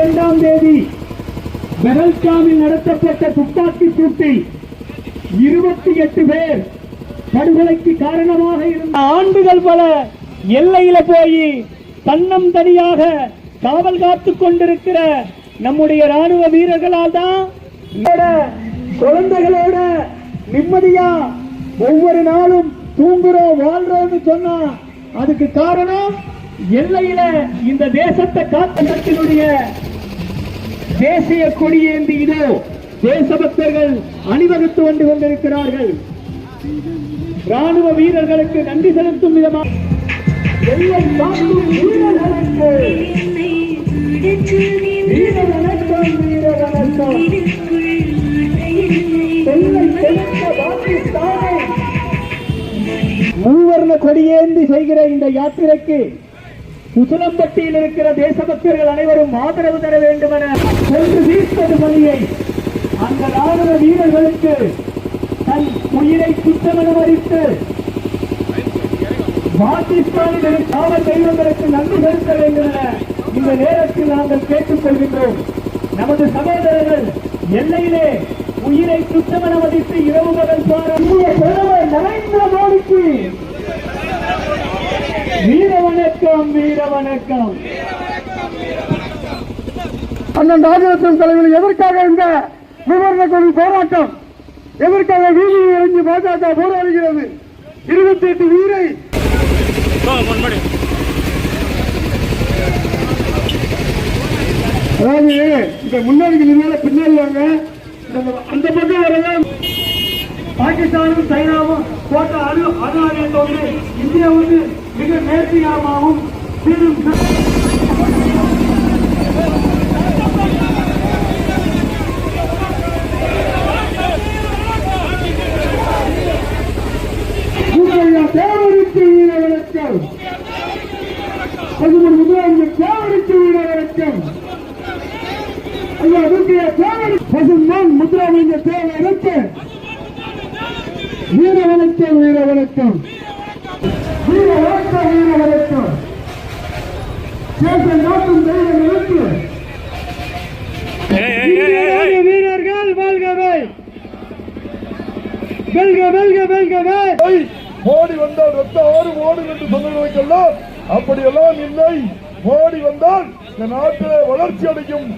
இரண்டாம் தேதி பெரல்ஷாவின் நடத்தப்பட்ட துப்பாக்கி சூட்டில் இருபத்தி எட்டு பேர் படுகொலைக்கு காரணமாக இருந்த ஆண்டுகள் பல எல்லையில போய் தன்னம் தனியாக காவல் காத்துக் கொண்டிருக்கிற நம்முடைய ராணுவ வீரர்களால் தான் குழந்தைகளோட நிம்மதியா ஒவ்வொரு நாளும் தூங்குறோம் வாழ்றோம்னு சொன்னா அதுக்கு காரணம் எல்லையில இந்த தேசத்தை காத்தத்தினுடைய தேசிய கொடியேந்தி இதோ தேசபக்தர்கள் அணிவகுத்து வந்து கொண்டிருக்கிறார்கள். ராணுவ வீரர்களுக்கு நன்றி செலுத்தும் விதமாக எல்லை காக்கும் வீரர்களுக்கு எல்லை பாகிஸ்தானை. மூவர்ண கொடியேந்தி செய்கிற இந்த யாத்திரைக்கு குசலம்பட்டியில் இருக்கிற தேச பக்தர்கள் அனைவரும் ஆதரவு தர வேண்டும் என சென்று தீர்ப்பது பணியை அந்த ராணுவ வீரர்களுக்கு தன் உயிரை குற்றமனமறித்து பாகிஸ்தானில் காவல் தெய்வங்களுக்கு நன்றி செலுத்த வேண்டும் என இந்த நேரத்தில் நாங்கள் கேட்டுக் கொள்கின்றோம் நமது சகோதரர்கள் எல்லையிலே உயிரை குற்றமென மதித்து இரவு பகல் பாராட்டிய பிரதமர் நரேந்திர மோடிக்கு வீர வணக்கம் வீர வணக்கம். அண்ணன் ராஜரத்னம் தலைவர்கள் எதற்காக இந்த விவரண கொள்கை போராட்டம்? எதற்காக வீதி இறங்கி பாஜக போராடுகிறது? இருபத்தி எட்டு வீரை அதாவது இந்த முன்னாடி மேல பின்னாடி வாங்க அந்த பக்கம் வரலாம் பாகிஸ்தானும் சைனாவும் கோட்டா அணு அணு இந்தியா வந்து மிக நேர்த்தியாகவும் சீரும் சிறப்பும் உங்களுடைய தேவருக்கு வீர வணக்கம் பிரதமர் முதலமைச்சர் தேவருக்கு வீர வணக்கம் ஐயா அதற்குரிய பசுமான் முத்துராமலிங்க தேவருக்கு வீர வணக்கம் வீர வணக்கம் வீர வணக்கம் வீர வணக்கம் தேச நாட்டும் தெய்வங்களுக்கு வீர வீரர்கள் வாழ்கவே வெல்க வெல்க வெல்கவே மோடி வந்தால் ரத்த ஆறு ஓடும் என்று சொன்னவர்களுக்கெல்லாம் அப்படியெல்லாம் இல்லை. மோடி வந்தால் இந்த நாட்டிலே வளர்ச்சி அடையும்.